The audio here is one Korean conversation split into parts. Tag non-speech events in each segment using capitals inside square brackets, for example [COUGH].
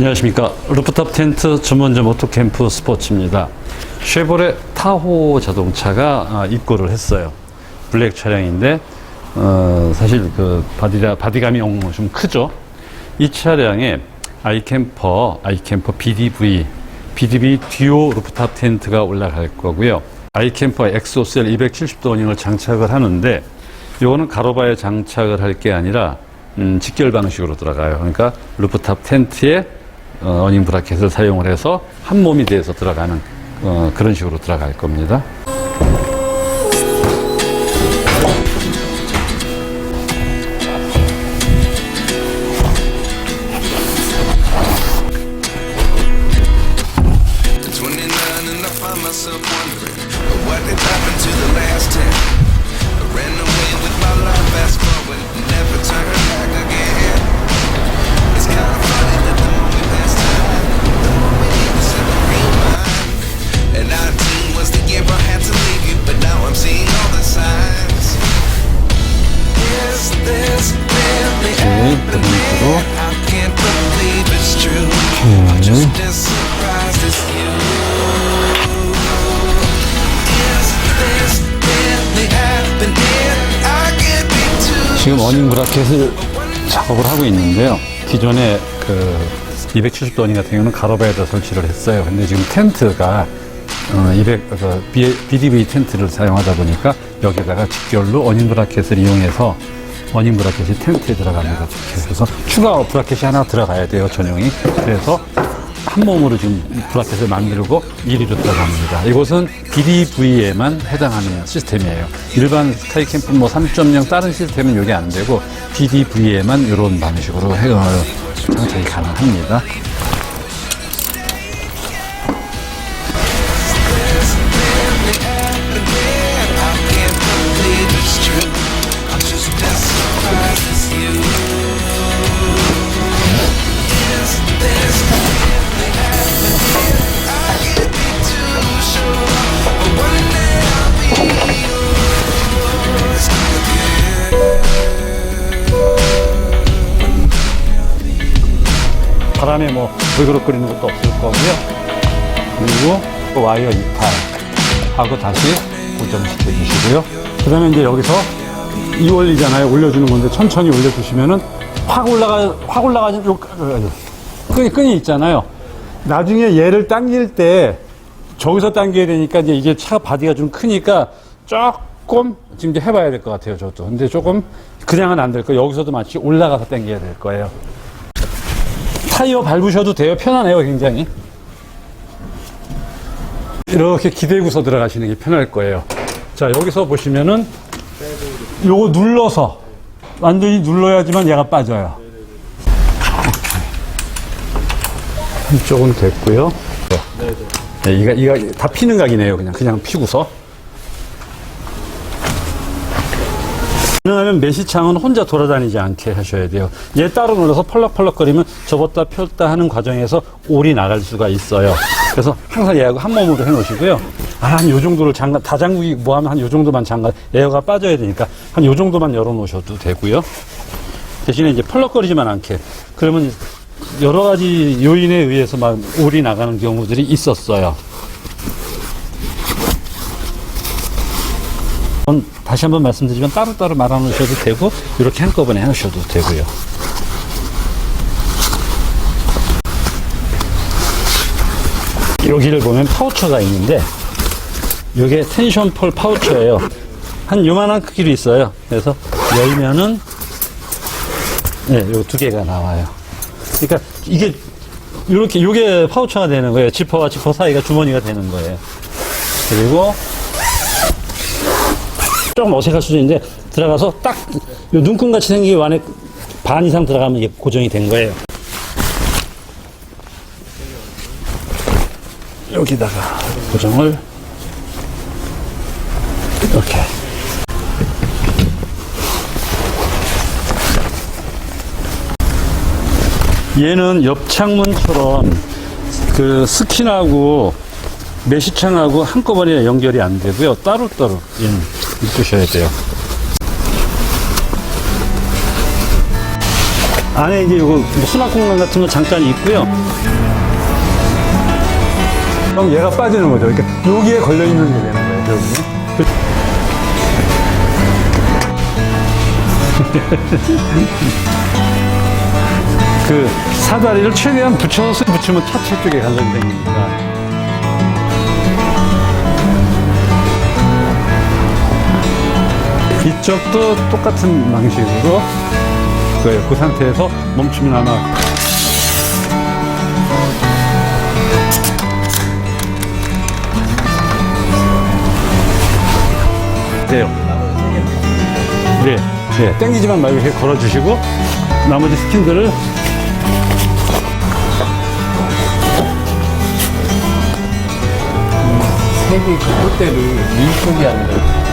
안녕하십니까. 루프탑 텐트 전문점 오토캠프 스포츠입니다. 쉐보레 타호 자동차가 아, 입고를 했어요. 블랙 차량인데, 어, 사실 그 바디가, 바디감이 좀 크죠. 이 차량에 아이캠퍼, 아이캠퍼 BDV, BDV 듀오 루프탑 텐트가 올라갈 거고요. 아이캠퍼 엑소셀 270도 어닝을 장착을 하는데, 요거는 가로바에 장착을 할 게 아니라 음, 직결 방식으로 들어가요. 그러니까 루프탑 텐트에 어, 어닝 브라켓을 사용을 해서 한 몸이 돼서 들어가는 어, 그런 식으로 들어갈 겁니다. 지금 어닝 브라켓을 작업을 하고 있는데요. 기존에 그 270도 어닝 같은 경우는 가로바에다 설치를 했어요. 근데 지금 텐트가 어, 200, 그 BDV 텐트를 사용하다 보니까 여기다가 직결로 어닝 브라켓을 이용해서 어닝 브라켓이 텐트에 들어갑니다. 그래서 추가 브라켓이 하나 들어가야 돼요, 전용이. 그래서 한 몸으로 지금 브라켓을 만들고 이리로 들어갑니다. 이곳은 BDV에만 해당하는 시스템이에요. 일반 스카이캠프 뭐 3.0 다른 시스템은 이게 안 되고 BDV에만 이런 방식으로 해, 어, 장착이 가능합니다. 바람에 뭐 불그럭거리는 것도 없을 거고요. 그리고 또 와이어 이탈 하고 다시 고정시켜 주시고요. 그 다음에 이제 여기서 이 원리잖아요. 올려주는 건데 천천히 올려주시면은 확 올라가, 확 어, 끈이, 끈이 있잖아요. 나중에 얘를 당길 때 저기서 당겨야 되니까 이제 이게 차 바디가 좀 크니까 조금 지금 이제 해봐야 될 것 같아요. 저도. 근데 조금 그냥은 안 될 거예요. 여기서도 마치 올라가서 당겨야 될 거예요. 타이어 밟으셔도 돼요. 편하네요, 굉장히. 이렇게 기대고서 들어가시는 게 편할 거예요. 자, 여기서 보시면은 요거 눌러서 완전히 눌러야지만 얘가 빠져요. 한쪽은 됐고요. 네, 이가 이가 다 피는 각이네요. 그냥 그냥 피고서. 가능하면 매시창은 혼자 돌아다니지 않게 하셔야 돼요. 얘 따로 눌러서 펄럭펄럭거리면 접었다 폈다 하는 과정에서 올이 나갈 수가 있어요. 그래서 항상 얘하고 한 몸으로 해놓으시고요. 아, 한 요 정도를 잠가, 다 잠그기 뭐 하면 한 요 정도만 잠가, 에어가 빠져야 되니까 한 요 정도만 열어놓으셔도 되고요. 대신에 이제 펄럭거리지만 않게. 그러면 여러 가지 요인에 의해서 막 올이 나가는 경우들이 있었어요. 다시 한번 말씀드리면 따로따로 말아 놓으셔도 되고 이렇게 한꺼번에 하셔도 되고요. 여기를 보면 파우처가 있는데 이게 텐션 폴 파우처예요. 한 요만한 크기로 있어요. 그래서 열면은 네, 요 두 개가 나와요. 그러니까 이게 이렇게 요게 파우처가 되는 거예요. 지퍼와 지퍼 사이가 주머니가 되는 거예요. 그리고 조금 어색할 수도 있는데 들어가서 딱요 눈금 같이 생긴 게 안에 반 이상 들어가면 이게 고정이 된 거예요. 여기다가 고정을 이렇게 얘는 옆 창문처럼 그 스킨하고 메시창하고 한꺼번에 연결이 안 되고요. 따로따로 얘는 입으셔야 돼요. 안에 이제 이거 수납 공간 같은 거 잠깐 있고요. 그럼 얘가 빠지는 거죠. 그러니까 여기에 걸려 있는 게 되는 거예요. 여기. [LAUGHS] 그 사다리를 최대한 붙여서 붙이면 차체 쪽에 간섭이 생깁니다. 이쪽도 똑같은 방식으로 그, 그 상태에서 멈추면 아마 돼요. 네, 네, 땡기지만 말고 이렇게 걸어주시고 나머지 스킨들을 색이 그 콧대를 위쪽이 아니라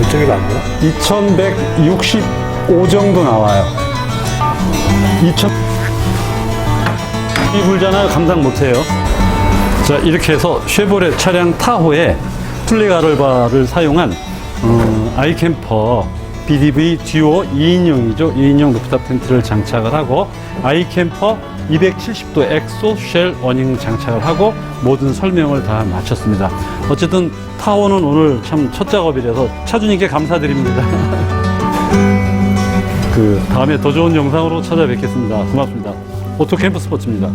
이쪽이 안 돼요? 2165 정도 나와요. 2000. 이 불잖아요. 감당 못해요. 자, 이렇게 해서 쉐보레 차량 타호에 플리가를바를 사용한 어, 아이캠퍼 BDV 듀오 2인용이죠. 2인용 루프탑 텐트를 장착을 하고 아이캠퍼 270도 엑소 쉘 어닝 장착을 하고 모든 설명을 다 마쳤습니다. 어쨌든 타호는 오늘 참 첫 작업이라서 차주님께 감사드립니다. [LAUGHS] 그 다음에 더 좋은 영상으로 찾아뵙겠습니다. 고맙습니다. 오토 캠프 스포츠입니다.